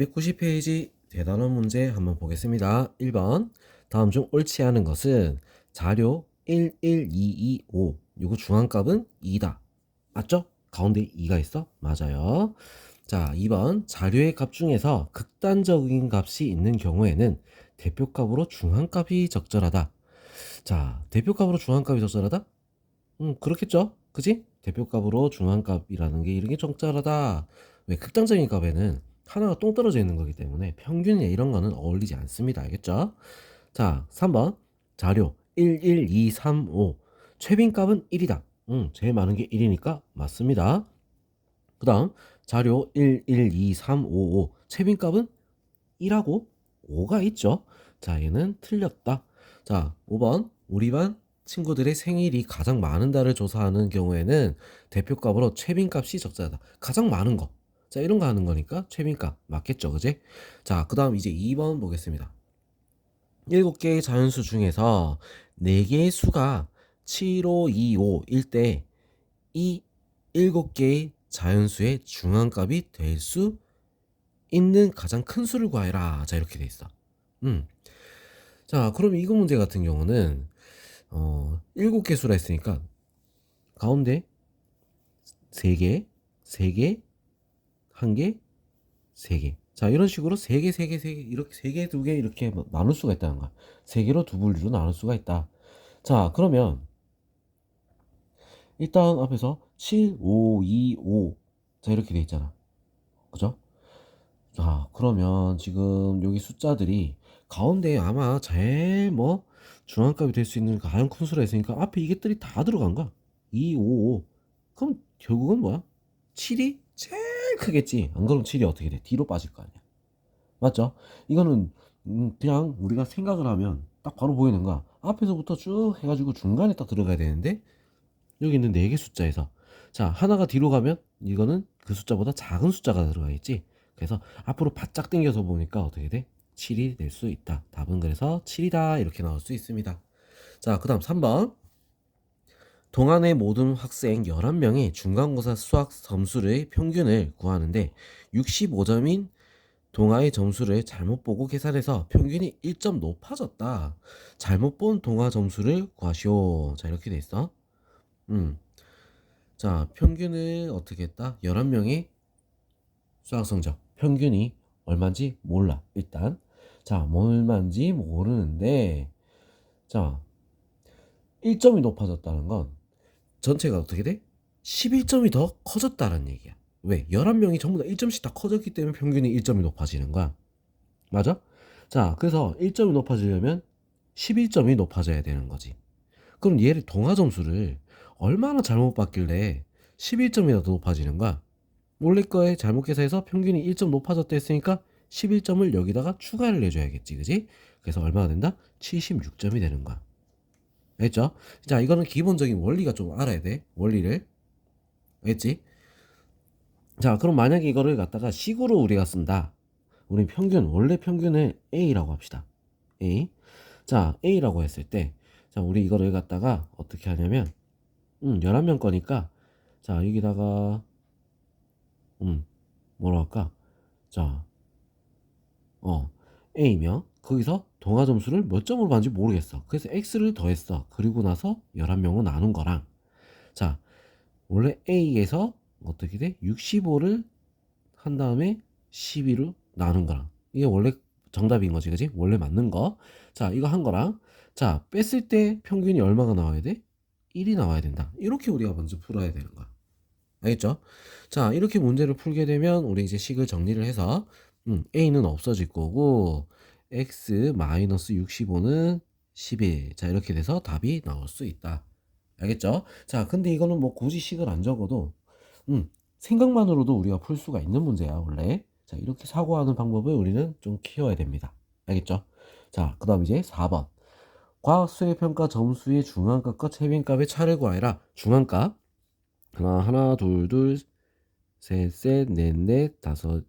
290페이지 대단원 문제 한번 보겠습니다. 1번. 다음 중 옳지 않은 것은 자료 11225. 요거 중앙값은 2다. 맞죠? 가운데 2가 있어? 맞아요. 자, 2번. 자료의 값 중에서 극단적인 값이 있는 경우에는 대표값으로 중앙값이 적절하다. 자, 대표값으로 중앙값이 적절하다? 음, 그렇겠죠? 그지? 대표값으로 중앙값이라는 게 이런 게 적절하다. 왜? 극단적인 값에는 하나가 똥 떨어져 있는 거기 때문에 평균이나 이런 거는 어울리지 않습니다. 알겠죠? 자, 3번. 자료 11235. 최빈값은 1이다. 음, 제일 많은 게 1이니까 맞습니다. 그 다음, 자료 112355. 최빈값은 1하고 5가 있죠. 자, 얘는 틀렸다. 자, 5번. 우리 반 친구들의 생일이 가장 많은 달을 조사하는 경우에는 대표값으로 최빈값이 적절하다. 가장 많은 거. 자, 이런 거 하는 거니까 최빈값 맞겠죠, 그지? 자, 그 다음 이제 2번 보겠습니다. 7개의 자연수 중에서 4개의 수가 7, 5, 2, 5일 때 이 7개의 자연수의 중앙값이 될 수 있는 가장 큰 수를 구하여라. 자, 이렇게 돼 있어. 음. 자, 그럼 이거 문제 같은 경우는 어, 7개 수라 했으니까 가운데 3개, 3개, 1개, 3개. 자, 이런 식으로 3개, 3개, 3개, 이렇게 3개, 2개 이렇게 뭐 나눌 수가 있다는 거야. 3개로 두 분류로 나눌 수가 있다. 자, 그러면 일단 앞에서 7, 5, 2, 5. 자, 이렇게 돼 있잖아. 그죠? 자, 그러면 지금 여기 숫자들이 가운데 아마 제일 뭐 중앙값이 될 수 있는 가장 큰 수라 있으니까 앞에 이게들이 다 들어간 거야. 2, 5, 5. 그럼 결국은 뭐야? 7이 제일 크겠지. 안 그러면 7이 어떻게 돼? 뒤로 빠질 거 아니야. 맞죠? 이거는 음, 그냥 우리가 생각을 하면 딱 바로 보이는 거야. 앞에서부터 쭉 해가지고 중간에 딱 들어가야 되는데 여기 있는 4개 숫자에서 자 하나가 뒤로 가면 이거는 그 숫자보다 작은 숫자가 들어가 있지. 그래서 앞으로 바짝 당겨서 보니까 어떻게 돼? 7이 될 수 있다. 답은 그래서 7이다. 이렇게 나올 수 있습니다. 자, 그 다음 3번. 동안의 모든 학생 11명의 중간고사 수학 점수의 평균을 구하는데 65점인 동아의 점수를 잘못 보고 계산해서 평균이 1점 높아졌다. 잘못 본 동아 점수를 구하시오. 자, 이렇게 돼 있어. 음. 자, 평균을 어떻게 했다? 11명의 수학 성적. 평균이 얼마인지 몰라. 일단. 자, 얼마인지 모르는데, 자, 1점이 높아졌다는 건 전체가 어떻게 돼? 11점이 더 커졌다는 얘기야. 왜? 11명이 전부 다 1점씩 다 커졌기 때문에 평균이 1점이 높아지는 거야. 맞아? 자, 그래서 1점이 높아지려면 11점이 높아져야 되는 거지. 그럼 얘를 동화 점수를 얼마나 잘못 봤길래 11점이 더 높아지는 거야? 원래 거에 잘못 계산해서 평균이 1점 높아졌다 했으니까 11점을 여기다가 추가를 해줘야겠지, 그지? 그래서 얼마가 된다? 76점이 되는 거야. 알겠죠? 자, 이거는 기본적인 원리가 좀 알아야 돼. 원리를. 알겠지? 자, 그럼 만약에 이거를 갖다가 식으로 우리가 쓴다. 우리 평균, 원래 평균을 A라고 합시다. A. 자, A라고 했을 때, 자, 우리 이거를 갖다가 어떻게 하냐면, 음, 11명 거니까, 자, 여기다가, 음, 뭐라 할까? 자, 어, A면, 거기서 동화 점수를 몇 점으로 봤는지 모르겠어. 그래서 X를 더했어. 그리고 나서 11명을 나눈 거랑, 자, 원래 A에서 어떻게 돼? 65를 한 다음에 12로 나눈 거랑. 이게 원래 정답인 거지, 그지? 원래 맞는 거. 자, 이거 한 거랑. 자, 뺐을 때 평균이 얼마가 나와야 돼? 1이 나와야 된다. 이렇게 우리가 먼저 풀어야 되는 거야. 알겠죠? 자, 이렇게 문제를 풀게 되면 우리 이제 식을 정리를 해서 음, A는 없어질 거고 X 마이너스 65는 11. 자, 이렇게 돼서 답이 나올 수 있다. 알겠죠? 자, 근데 이거는 뭐 굳이 식을 안 적어도 음, 생각만으로도 우리가 풀 수가 있는 문제야, 원래. 자, 이렇게 사고하는 방법을 우리는 좀 키워야 됩니다. 알겠죠? 자, 그 다음 이제 4번. 과학 수행 평가 점수의 중앙값과 최빈값의 차를 구하여라. 중앙값. 하나, 하나, 둘, 둘, 셋, 셋, 넷, 넷, 다섯,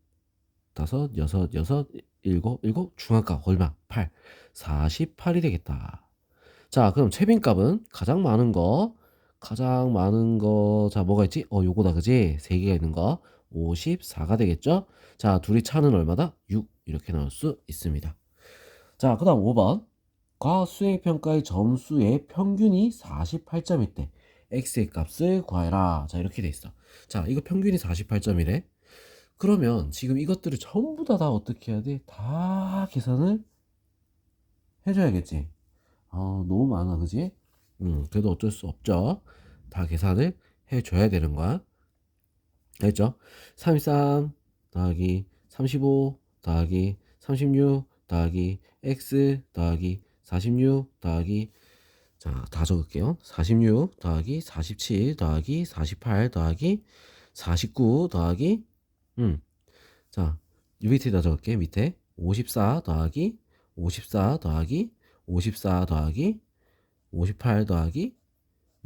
다섯, 여섯, 여섯, 일곱, 일곱, 중앙값 얼마? 8. 48이 되겠다. 자, 그럼 최빈값은 가장 많은 거, 가장 많은 거, 자, 뭐가 있지? 어, 요거다, 그지? 세 개가 있는 거. 54가 되겠죠? 자, 둘이 차는 얼마다? 6 이렇게 나올 수 있습니다. 자, 그 다음 5번. 과학 수행평가의 점수의 평균이 48점일 때 x의 값을 구하라. 자, 이렇게 돼 있어. 자, 이거 평균이 48점이래. 그러면 지금 이것들을 전부 다 다 어떻게 해야 돼? 다 계산을 해줘야겠지. 아, 너무 많아, 그지? 음, 그래도 어쩔 수 없죠. 다 계산을 해줘야 되는 거야. 알겠죠? 33 더하기 35 더하기 36 더하기 x 더하기 46 더하기 자, 다 적을게요. 46 더하기 47 더하기 48 더하기 49 더하기 음. 자, 이 밑에다 적을게. 밑에 54 더하기 54 더하기 54 더하기 58 더하기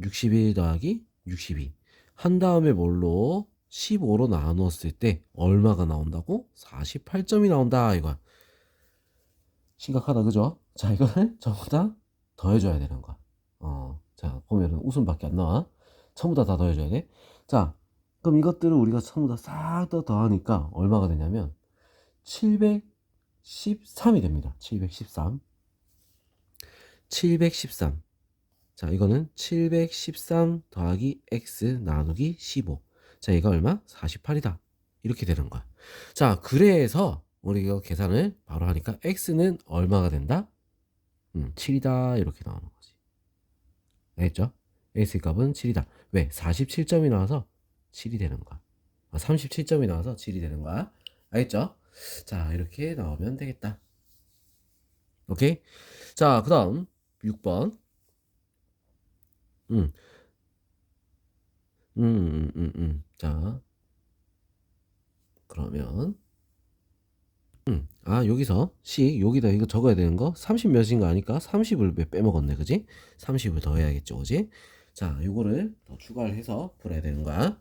61 더하기 62. 한 다음에 뭘로 15로 나누었을 때 얼마가 나온다고? 48점이 나온다 이거야. 심각하다 그죠? 자 이거는 전부 다 더해줘야 되는 거야. 어, 자 보면은 웃음밖에 안 나와. 전부 다 다 더해줘야 돼. 자 그럼 이것들을 우리가 전부 다 싹 다 더하니까 얼마가 되냐면 713이 됩니다. 713. 713. 자, 이거는 713 더하기 x 나누기 15. 자, 얘가 얼마? 48이다. 이렇게 되는 거야. 자, 그래서 우리가 계산을 바로 하니까 x는 얼마가 된다? 음, 7이다. 이렇게 나오는 거지. 알겠죠? x 값은 7이다. 왜? 47점이 나와서 7이 되는 거야. 아, 37점이 나와서 7이 되는 거야. 알겠죠? 자, 이렇게 나오면 되겠다. 오케이? 자, 그 다음 6번. 음. 음, 음, 음, 음. 자. 그러면 음. 아, 여기서 식 여기다 이거 적어야 되는 거 30 몇인 거 아니까 30을 빼먹었네. 그지? 30을 더 해야겠죠. 그지? 자, 요거를 더 추가를 해서 풀어야 되는 거야.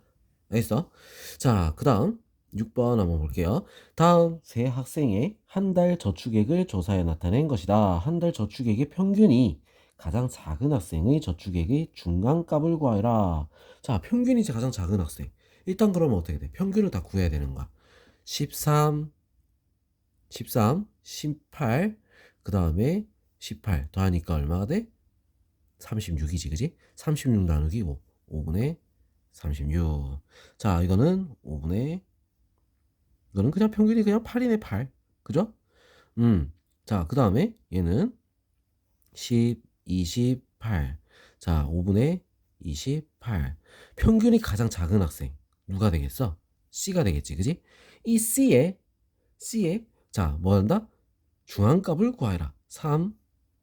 알겠어? 자, 그 다음 6번 한번 볼게요. 다음 세 학생의 한 달 저축액을 조사해 나타낸 것이다. 한 달 저축액의 평균이 가장 작은 학생의 저축액의 중간값을 구하라. 자, 평균이 가장 작은 학생. 일단 그러면 어떻게 돼? 평균을 다 구해야 되는 거야. 13, 13, 18, 그 다음에 18 더하니까 얼마가 돼? 36이지, 그지? 36 나누기 5. 5분의 36. 자, 이거는 5분의, 이거는 그냥 평균이 그냥 8이네, 8. 그죠? 음. 자, 그 다음에 얘는 10, 28. 자, 5분의 28. 평균이 가장 작은 학생. 누가 되겠어? C가 되겠지, 그지? 이 C에, C에, 자, 뭐 한다? 중앙값을 구하라. 3,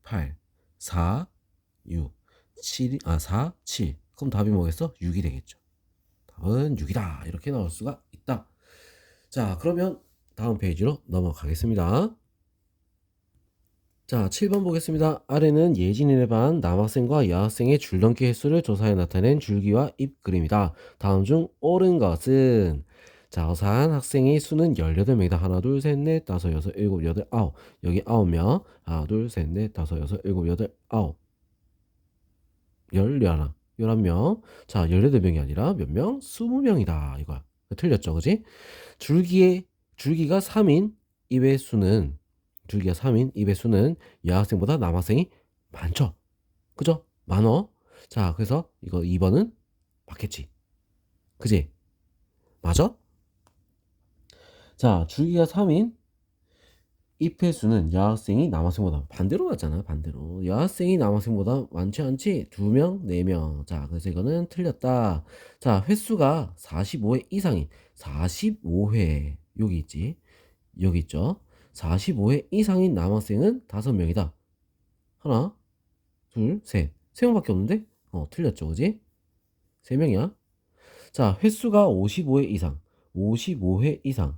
8, 4, 6, 7, 아, 4, 7. 그럼 답이 뭐겠어? 6이 되겠죠. 답은 6이다. 이렇게 나올 수가 있다. 자, 그러면 다음 페이지로 넘어가겠습니다. 자, 7번 보겠습니다. 아래는 예진이네 반 남학생과 여학생의 줄넘기 횟수를 조사해 나타낸 줄기와 잎 그림이다. 다음 중 옳은 것은 자, 어사한 학생의 수는 18명이다. 하나, 둘, 셋, 넷, 다섯, 여섯, 일곱, 여덟, 아홉. 여기 아홉 명. 하나, 둘, 셋, 넷, 다섯, 여섯, 일곱, 여덟, 아홉. 열하나, 열한 명. 자, 18명이 아니라 몇 명? 20명이다. 이거야. 틀렸죠, 그지? 줄기의, 줄기가 3인 입의 수는 줄기가 3인 입의 수는 여학생보다 남학생이 많죠. 그죠? 많어. 자, 그래서 이거 2번은 맞겠지. 그지? 맞아? 자, 줄기가 3인 잎의 수는 여학생이 남학생보다 반대로 맞잖아. 반대로. 여학생이 남학생보다 많지 않지? 2명, 4명. 자, 그래서 이거는 틀렸다. 자, 횟수가 45회 이상인 45회. 여기 있지. 여기 있죠. 45회 이상인 남학생은 5명이다. 하나, 둘, 셋. 세 명밖에 없는데? 어, 틀렸죠. 그지? 세 명이야. 자, 횟수가 55회 이상. 55회 이상.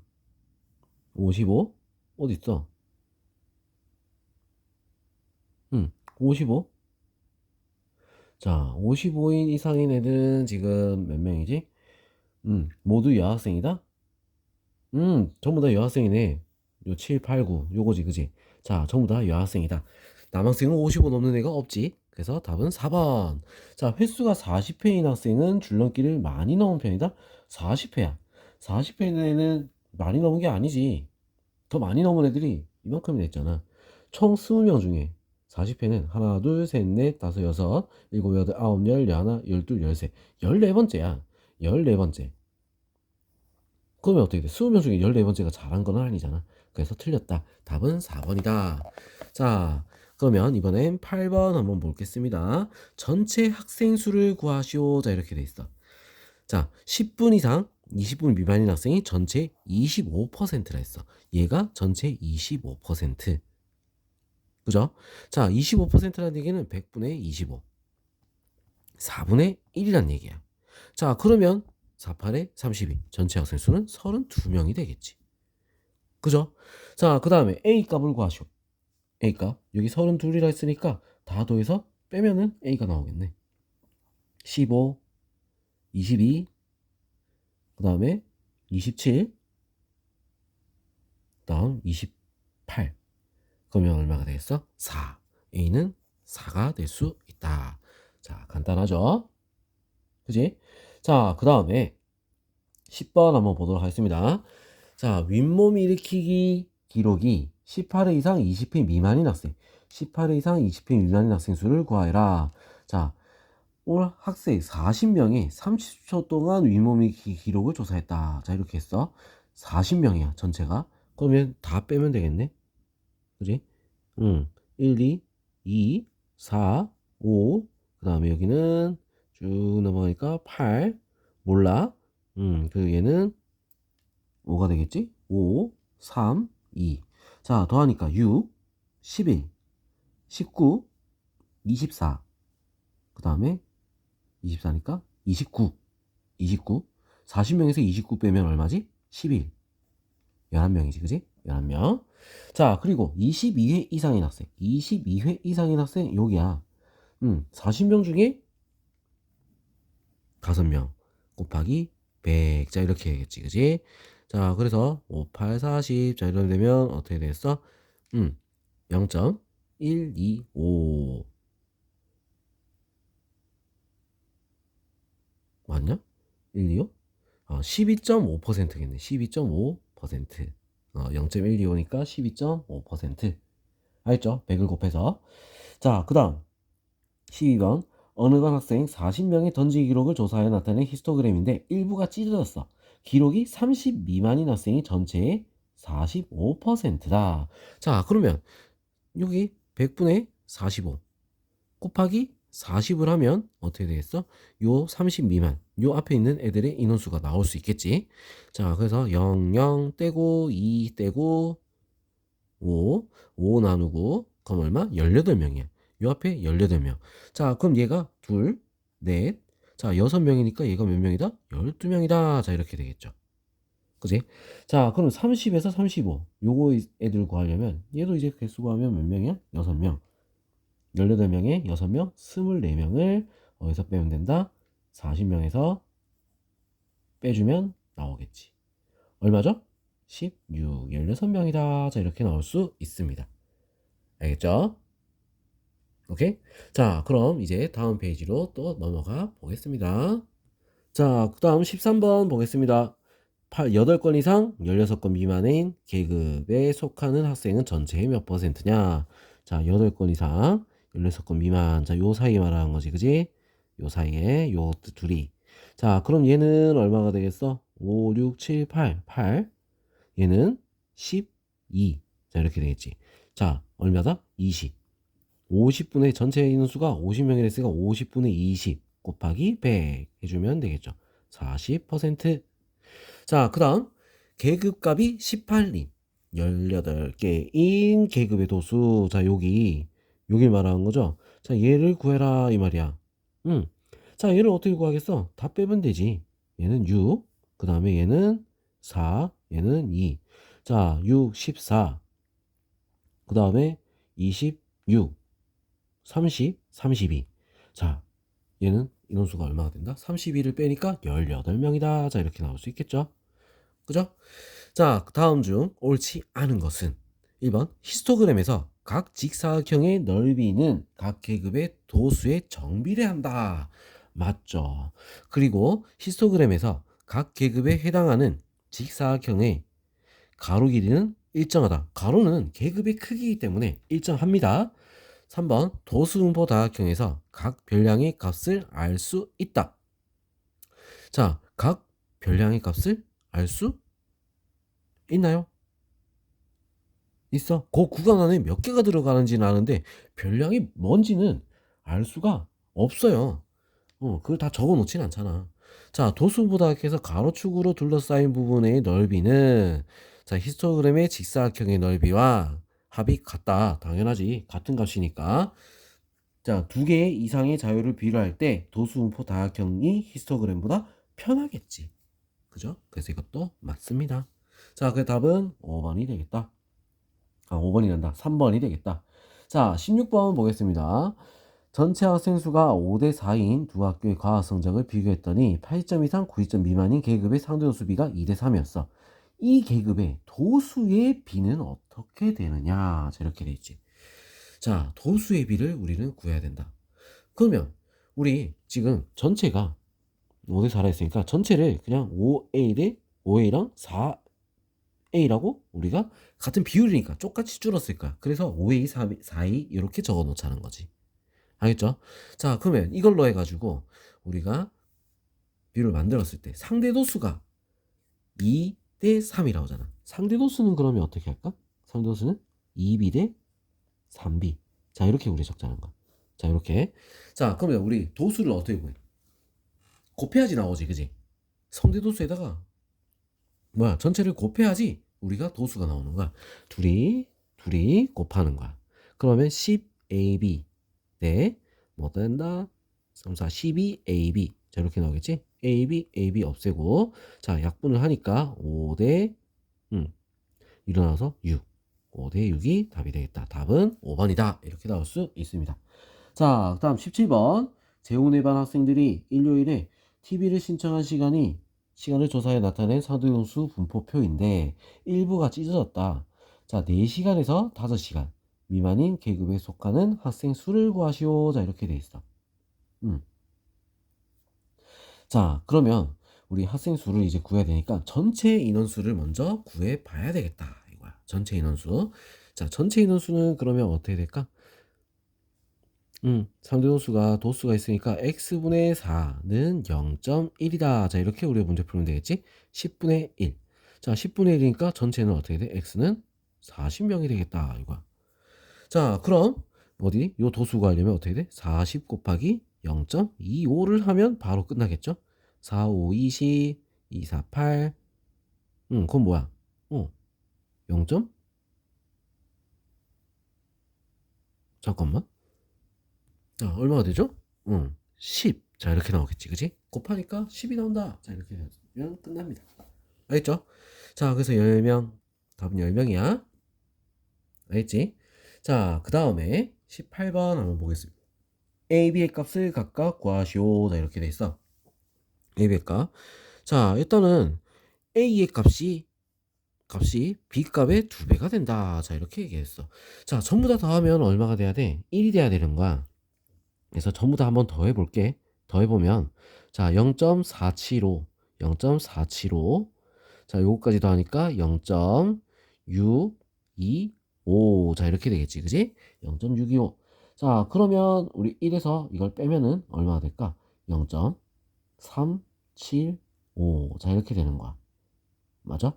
55? 어디 있어? 응, 55? 자, 55인 이상인 애들은 지금 몇 명이지? 음, 모두 여학생이다? 음, 전부 다 여학생이네. 요 7, 8, 9 요거지 그지 자 전부 다 여학생이다 남학생은 55 넘는 애가 없지 그래서 답은 4번 자 횟수가 40회인 학생은 줄넘기를 많이 넣은 편이다 40회야 40회는 많이 넘은 게 아니지. 더 많이 넘은 애들이 이만큼이 됐잖아. 총 20명 중에 40회는 하나, 둘, 셋, 넷, 다섯, 여섯, 일곱, 여덟, 아홉, 열, 열하나, 열둘, 열세, 열네 번째야. 열네 번째. 그러면 어떻게 돼? 20명 중에 14번째가 잘한 건 아니잖아. 그래서 틀렸다. 답은 4번이다. 자, 그러면 이번엔 8번 한번 보겠습니다. 전체 학생 수를 구하시오. 자, 이렇게 돼 있어. 자, 10분 이상 20분 미만인 학생이 전체 25%라 했어. 얘가 전체 25%. 그죠? 자, 25%라는 얘기는 100분의 25. 4분의 1이란 얘기야. 자, 그러면 48에 32. 전체 학생 수는 32명이 되겠지. 그죠? 자, 그 다음에 A 값을 구하시오. A 값. 여기 32이라 했으니까 다 더해서 빼면은 A가 나오겠네. 15, 22, 그 다음에 27, 그 다음 28. 그러면 얼마가 되겠어? 4. A는 4가 될 수 있다. 자, 간단하죠? 그지? 자, 그 다음에 10번 한번 보도록 하겠습니다. 자, 윗몸 일으키기 기록이 18회 이상 20회 미만인 학생, 18회 이상 20회 미만인 학생 수를 구하여라. 자, 올 학생 40명이 30초 동안 윗몸 일으키기 기록을 조사했다. 자, 이렇게 했어. 40명이야, 전체가. 그러면 다 빼면 되겠네. 그지? 응. 1, 2, 2, 4, 5. 그 다음에 여기는 쭉 넘어가니까 8. 몰라. 음, 그 얘는 5가 되겠지? 5, 3, 2. 자, 더하니까 6, 11, 19, 24. 그 다음에 24니까 29. 29. 40명에서 29 빼면 얼마지? 11. 11명이지, 그지? 11명. 자, 그리고 22회 이상인 학생. 22회 이상인 학생, 여기야. 음, 40명 중에 5명 곱하기 100. 자, 이렇게 해야겠지, 그지? 자, 그래서 5, 8, 40. 자, 이렇게 되면 어떻게 되겠어? 음, 0.125. 맞냐? 125? 어, 12.5%겠네. 12.5%. 어, 0.125니까 12.5%. 알죠? 100을 곱해서. 자, 그 다음. 12번. 어느 건 학생 40명의 던지기 기록을 조사하여 나타낸 히스토그램인데 일부가 찢어졌어. 기록이 30 미만인 학생이 전체의 45%다. 자, 그러면 여기 100분의 45 곱하기 40을 하면 어떻게 되겠어? 요 30 미만, 요 앞에 있는 애들의 인원수가 나올 수 있겠지. 자, 그래서 0, 0 떼고 2 떼고 5, 5 나누고 그럼 얼마? 18명이야. 요 앞에 18명. 자, 그럼 얘가 둘, 넷, 자, 6명이니까 얘가 몇 명이다? 12명이다. 자, 이렇게 되겠죠. 그지? 자, 그럼 30에서 35. 요거 애들 구하려면 얘도 이제 개수 구하면 몇 명이야? 6명. 18명에 6명, 24명을 어디서 빼면 된다? 40명에서 빼주면 나오겠지. 얼마죠? 16, 16명이다. 자, 이렇게 나올 수 있습니다. 알겠죠? 오케이? 자, 그럼 이제 다음 페이지로 또 넘어가 보겠습니다. 자, 그 다음 13번 보겠습니다. 8, 8건 이상 16건 미만인 계급에 속하는 학생은 전체의 몇 퍼센트냐? 자, 8건 이상 16건 미만. 자, 요 사이 말하는 거지. 그지? 요 사이에 요 둘이. 자, 그럼 얘는 얼마가 되겠어? 5, 6, 7, 8. 8. 얘는 12. 자, 이렇게 되겠지. 자, 얼마다? 20. 50분의 전체 인수가 50명이 됐으니까 50분의 20 곱하기 100 해주면 되겠죠. 40%. 자, 그 다음 계급값이 18인 18개인 계급의 도수. 자, 여기 여기 말하는 거죠. 자, 얘를 구해라 이 말이야. 음. 자, 얘를 어떻게 구하겠어? 다 빼면 되지. 얘는 6. 그 다음에 얘는 4. 얘는 2. 자, 6, 14. 그 다음에 26. 30, 32. 자, 얘는 인원수가 얼마가 된다? 32를 빼니까 18명이다. 자, 이렇게 나올 수 있겠죠? 그죠? 자, 다음 중 옳지 않은 것은 1번 히스토그램에서 각 직사각형의 넓이는 각 계급의 도수에 정비례 한다. 맞죠? 그리고 히스토그램에서 각 계급에 해당하는 직사각형의 가로 길이는 일정하다. 가로는 계급의 크기이기 때문에 일정합니다. 3번 도수분포 다각형에서 각 별량의 값을 알 수 있다. 자, 각 별량의 값을 알 수 있나요? 있어. 그 구간 안에 몇 개가 들어가는지는 아는데 별량이 뭔지는 알 수가 없어요. 어, 그걸 다 적어 놓진 않잖아. 자, 도수보다해서 가로축으로 둘러싸인 부분의 넓이는 자, 히스토그램의 직사각형의 넓이와 합이 같다. 당연하지. 같은 값이니까. 자, 두 개 이상의 자유를 비교할 때 도수분포 다각형이 히스토그램보다 편하겠지. 그죠? 그래서 이것도 맞습니다. 자, 그 답은 5번이 되겠다. 아, 5번이 된다. 3번이 되겠다. 자, 16번 보겠습니다. 전체 학생 수가 5대 4인 두 학교의 과학 성적을 비교했더니 80점 이상 90점 미만인 계급의 상대 도수비가 2대 3이었어. 이 계급의 도수의 비는 어떻게 되느냐? 자, 이렇게 돼 있지. 자, 도수의 비를 우리는 구해야 된다. 그러면 우리 지금 전체가 5대 4라 했으니까 전체를 그냥 5A 대 5A랑 4A라고 우리가 같은 비율이니까 똑같이 줄었을 거야. 그래서 5A, 4, 4A 이렇게 적어 놓자는 거지. 알겠죠? 자, 그러면 이걸로 해가지고 우리가 비율을 만들었을 때 상대 도수가 2 대 3이라고 하잖아. 상대 도수는 그러면 어떻게 할까? 상대 도수는 2B 대 3B. 자, 이렇게 우리 적자는 거야. 자, 이렇게. 자, 그러면 우리 도수를 어떻게 구해? 곱해야지 나오지, 그지? 상대 도수에다가 뭐야, 전체를 곱해야지 우리가 도수가 나오는 거야. 둘이, 둘이 곱하는 거야. 그러면 10AB 대, 뭐 된다? 3, 4, 12AB. 자, 이렇게 나오겠지? AB, AB 없애고, 자, 약분을 하니까 5대, 음, 일어나서 6. 5대 6이 답이 되겠다. 답은 5번이다. 이렇게 나올 수 있습니다. 자, 그 다음 17번. 재훈의 반 학생들이 일요일에 TV를 신청한 시간이 시간을 조사해 나타낸 상대용수 분포표인데 일부가 찢어졌다. 자, 4시간에서 5시간 미만인 계급에 속하는 학생 수를 구하시오. 자, 이렇게 돼 있어. 음. 자, 그러면 우리 학생 수를 이제 구해야 되니까 전체 인원수를 먼저 구해 봐야 되겠다. 이거야. 전체 인원수. 자, 전체 인원수는 그러면 어떻게 될까? 음, 상대 도수가 도수가 있으니까 x분의 4는 0.1이다. 자, 이렇게 우리가 문제 풀면 되겠지? 10분의 1. 자, 10분의 1이니까 전체는 어떻게 돼? x는 40명이 되겠다. 이거. 자, 그럼 어디? 요 도수 구하려면 어떻게 돼? 40 곱하기 0.25를 하면 바로 끝나겠죠? 4, 5, 20, 2, 4, 8. 응, 그건 뭐야? 어, 0. 잠깐만. 자, 얼마가 되죠? 응, 10. 자, 이렇게 나오겠지, 그지? 곱하니까 10이 나온다. 자, 이렇게 하면 끝납니다. 알겠죠? 자, 그래서 10명. 답은 10명이야. 알겠지? 자, 그 다음에 18번 한번 보겠습니다. A, B의 값을 각각 구하시오. 자, 이렇게 돼 있어. A, B의 값. 자, 일단은 A의 값이 값이 B 값의 두 배가 된다. 자, 이렇게 얘기했어. 자, 전부 다 더하면 얼마가 돼야 돼? 1이 돼야 되는 거야. 그래서 전부 다 한번 더 해 볼게. 더 해 보면 자, 0.475 0.475 자, 요거까지 더하니까 0.625 자, 이렇게 되겠지. 그지? 0.625 자, 그러면 우리 1에서 이걸 빼면은 얼마가 될까? 0.375. 자, 이렇게 되는 거야. 맞아?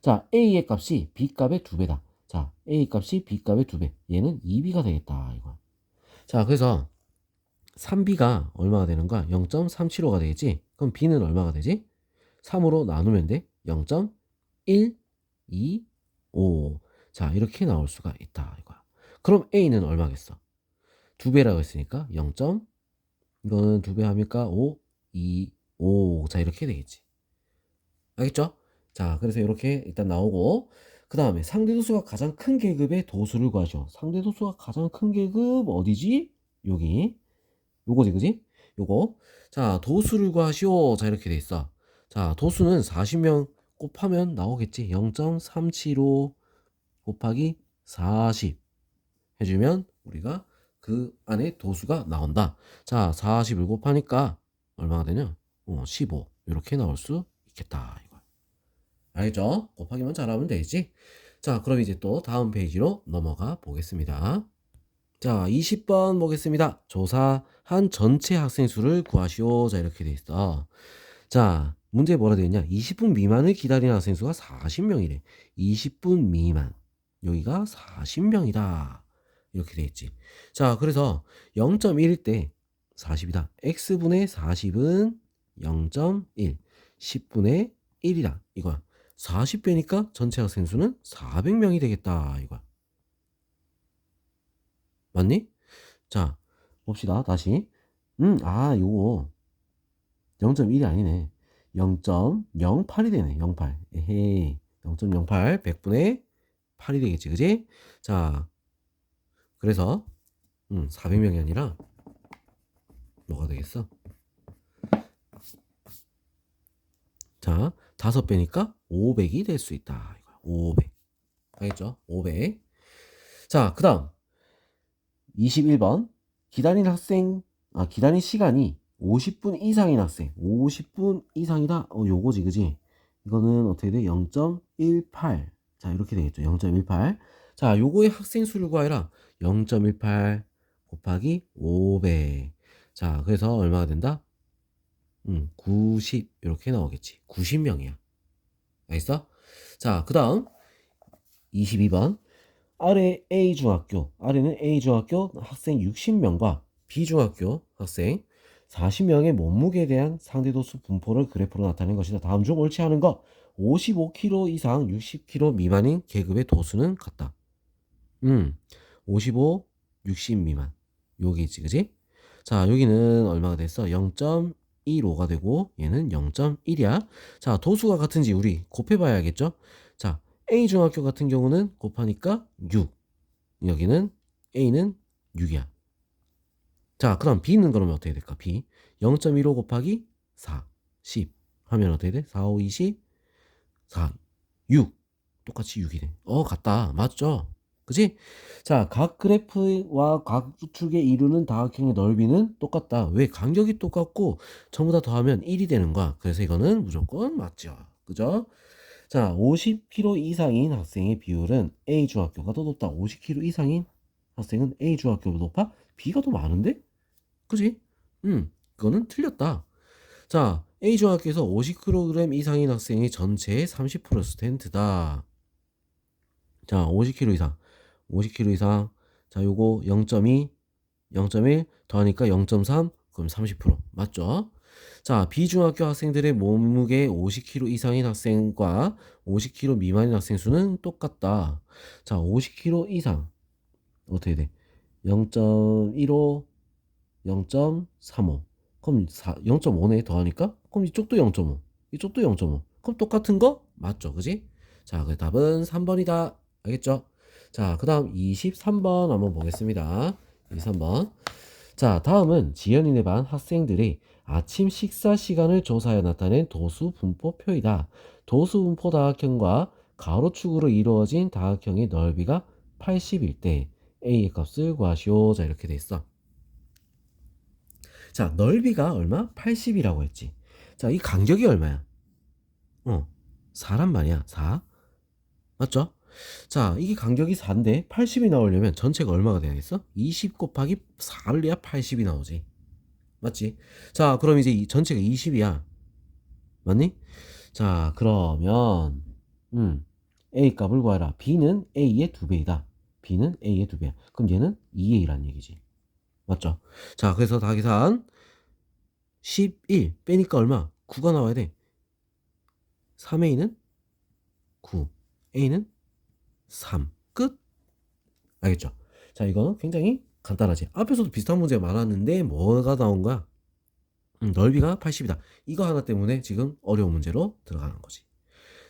자, A의 값이 B 값의 두 배다. 자, A 값이 B 값의 두 배. 얘는 2B가 되겠다. 이거. 자, 그래서 3B가 얼마가 되는 거야? 0.375가 되겠지? 그럼 B는 얼마가 되지? 3으로 나누면 돼. 0.125. 자, 이렇게 나올 수가 있다. 이거야. 그럼 A는 얼마겠어? 두 배라고 했으니까 0. 이거는 두배 하니까 5, 2, 5. 자, 이렇게 되겠지. 알겠죠? 자, 그래서 이렇게 일단 나오고 그 다음에 상대 도수가 가장 큰 계급의 도수를 구하시오. 상대 도수가 가장 큰 계급 어디지? 여기. 요거지, 그지? 요거. 자, 도수를 구하시오. 자, 이렇게 돼 있어. 자, 도수는 40명 곱하면 나오겠지. 0.375 곱하기 40 해주면 우리가 그 안에 도수가 나온다. 자, 40을 곱하니까 얼마가 되냐? 어, 15. 이렇게 나올 수 있겠다. 이거. 알겠죠? 곱하기만 잘하면 되지. 자, 그럼 이제 또 다음 페이지로 넘어가 보겠습니다. 자, 20번 보겠습니다. 조사 한 전체 학생 수를 구하시오. 자, 이렇게 돼 있어. 자, 문제에 뭐라 되어 있냐? 20분 미만을 기다리는 학생 수가 40명이래. 20분 미만. 여기가 40명이다. 이렇게 돼 있지. 자, 그래서 0.1일 때 40이다. x분의 40은 0.1. 10분의 1이다. 이거야. 40배니까 전체 학생 수는 400명이 되겠다. 이거야. 맞니? 자, 봅시다. 다시. 음, 아, 요거 0.1이 아니네. 0.08이 되네. 08. 에헤이. 0.08 100분의 8이 되겠지. 그지? 자. 그래서 음, 400명이 아니라 뭐가 되겠어? 자, 5배니까 500이 될 수 있다. 이거야. 500. 알겠죠? 500. 자, 그 다음 21번 기다리는 학생 아 기다린 시간이 50분 이상인 학생. 50분 이상이다. 어 요거지 그지? 이거는 어떻게 돼? 0.18 자 이렇게 되겠죠. 0.18 자 요거의 학생 수를 구하라 0.18 곱하기 500 자 그래서 얼마가 된다? 음, 90 이렇게 나오겠지. 90명이야. 알겠어? 자 그 다음 22번 아래 A 중학교, 아래는 A 중학교 학생 60명과 B 중학교 학생 40명의 몸무게에 대한 상대도수 분포를 그래프로 나타낸 것이다. 다음 중 옳지 않은 것. 55kg 이상 60kg 미만인 계급의 도수는 같다. 음, 55, 60 미만. 여기 있지, 그지? 자, 여기는 얼마가 됐어? 0.15가 되고 얘는 0.1이야. 자, 도수가 같은지 우리 곱해봐야겠죠? 자, A 중학교 같은 경우는 곱하니까 6. 여기는 A는 6이야. 자, 그럼 B는 그러면 어떻게 될까? B. 0.15 곱하기 4, 10 하면 어떻게 돼? 4, 5, 20, 4, 6. 똑같이 6이 돼. 어, 같다. 맞죠? 그지? 자, 각 그래프와 각 축의 이루는 다각형의 넓이는 똑같다. 왜? 간격이 똑같고 전부 다 더하면 1이 되는 거야. 그래서 이거는 무조건 맞죠. 그죠? 자, 50kg 이상인 학생의 비율은 A 중학교가 더 높다. 50kg 이상인 학생은 A 중학교보다 높아? B가 더 많은데? 그지? 음, 그거는 틀렸다. 자, A 중학교에서 50kg 이상인 학생이 전체의 30%다. 자, 50kg 이상. 50kg 이상. 자, 요거 0.2, 0.1 더하니까 0.3, 그럼 30%. 맞죠? 자, 비중학교 학생들의 몸무게 50kg 이상인 학생과 50kg 미만인 학생 수는 똑같다. 자, 50kg 이상. 어떻게 돼? 0.15, 0.35. 그럼 0.5네 더하니까? 그럼 이쪽도 0.5. 이쪽도 0.5. 그럼 똑같은 거? 맞죠. 그지? 자, 그 답은 3번이다. 알겠죠? 자, 그 다음 23번 한번 보겠습니다. 23번. 자, 다음은 지연이네 반 학생들이 아침 식사 시간을 조사하여 나타낸 도수 분포표이다. 도수 분포 다각형과 가로축으로 이루어진 다각형의 넓이가 80일 때 A의 값을 구하시오. 자, 이렇게 돼 있어. 자, 넓이가 얼마? 80이라고 했지. 자, 이 간격이 얼마야? 어, 4란 말이야. 4. 맞죠? 자, 이게 간격이 4인데 80이 나오려면 전체가 얼마가 돼야겠어? 20 곱하기 4를 내야 80이 나오지. 맞지? 자, 그럼 이제 전체가 20이야. 맞니? 자, 그러면 음, A 값을 구하라. B는 A의 2배이다. B는 A의 2배야. 그럼 얘는 2A라는 얘기지. 맞죠? 자, 그래서 다 계산 11 빼니까 얼마? 9가 나와야 돼. 3A는 9, A는 3. 끝. 알겠죠? 자, 이거는 굉장히 간단하지. 앞에서도 비슷한 문제가 많았는데 뭐가 나온 거야? 음, 넓이가 80이다. 이거 하나 때문에 지금 어려운 문제로 들어가는 거지.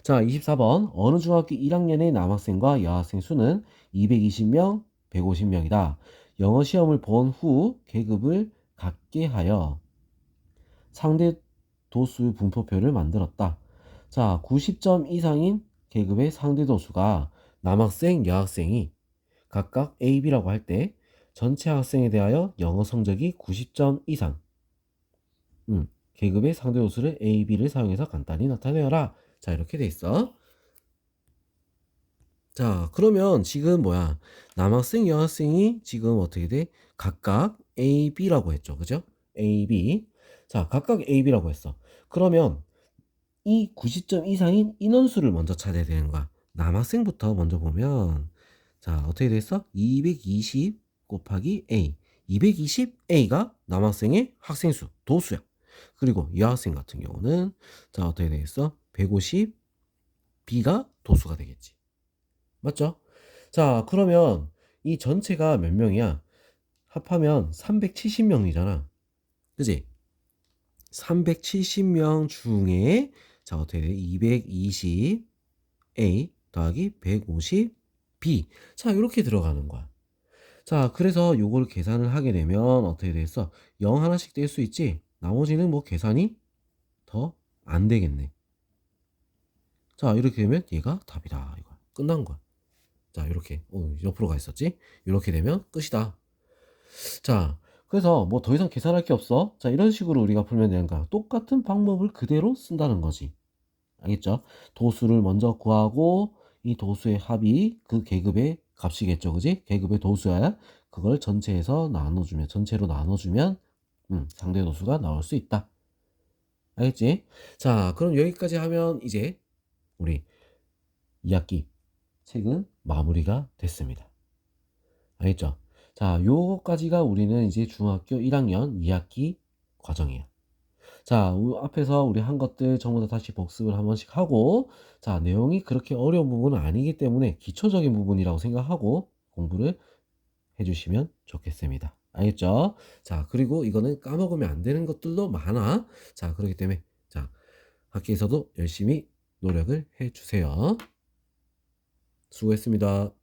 자, 24번. 어느 중학교 1학년의 남학생과 여학생 수는 220명, 150명이다. 영어 시험을 본 후 계급을 갖게 하여 상대 도수 분포표를 만들었다. 자, 90점 이상인 계급의 상대 도수가 남학생, 여학생이 각각 A, B라고 할 때 전체 학생에 대하여 영어 성적이 90점 이상 음, 계급의 상대 호수를 A, B를 사용해서 간단히 나타내어라. 자 이렇게 돼 있어. 자, 그러면 지금 뭐야? 남학생, 여학생이 지금 어떻게 돼? 각각 A, B라고 했죠. 그죠? A, B. 자, 각각 A, B라고 했어. 그러면 이 90점 이상인 인원수를 먼저 찾아야 되는 거야. 남학생부터 먼저 보면 자, 어떻게 됐어? 220 곱하기 A. 220A가 남학생의 학생 수, 도수야. 그리고 여학생 같은 경우는 자, 어떻게 되겠어? 150B가 도수가 되겠지. 맞죠? 자, 그러면 이 전체가 몇 명이야? 합하면 370명이잖아. 그지? 370명 중에 자, 어떻게 돼? 220A 더하기 150B. 자, 이렇게 들어가는 거야. 자, 그래서 요거를 계산을 하게 되면 어떻게 되겠어? 0 하나씩 뗄 수 있지? 나머지는 뭐 계산이 더 안 되겠네. 자, 이렇게 되면 얘가 답이다. 이거 끝난 거야. 자, 이렇게 어, 옆으로 가 있었지? 이렇게 되면 끝이다. 자, 그래서 뭐 더 이상 계산할 게 없어. 자, 이런 식으로 우리가 풀면 되는 거야. 똑같은 방법을 그대로 쓴다는 거지. 알겠죠? 도수를 먼저 구하고 이 도수의 합이 그 계급의 값이겠죠. 그지? 계급의 도수야. 그걸 전체에서 나눠주면 전체로 나눠주면 음, 상대 도수가 나올 수 있다. 알겠지? 자, 그럼 여기까지 하면 이제 우리 2학기 책은 마무리가 됐습니다. 알겠죠? 자, 요거까지가 우리는 이제 중학교 1학년 2학기 과정이에요. 자, 우- 앞에서 우리 한 것들 전부 다 다시 복습을 한 번씩 하고, 자, 내용이 그렇게 어려운 부분은 아니기 때문에 기초적인 부분이라고 생각하고 공부를 해주시면 좋겠습니다. 알겠죠? 자, 그리고 이거는 까먹으면 안 되는 것들도 많아. 자, 그렇기 때문에, 자, 학교에서도 열심히 노력을 해주세요. 수고했습니다.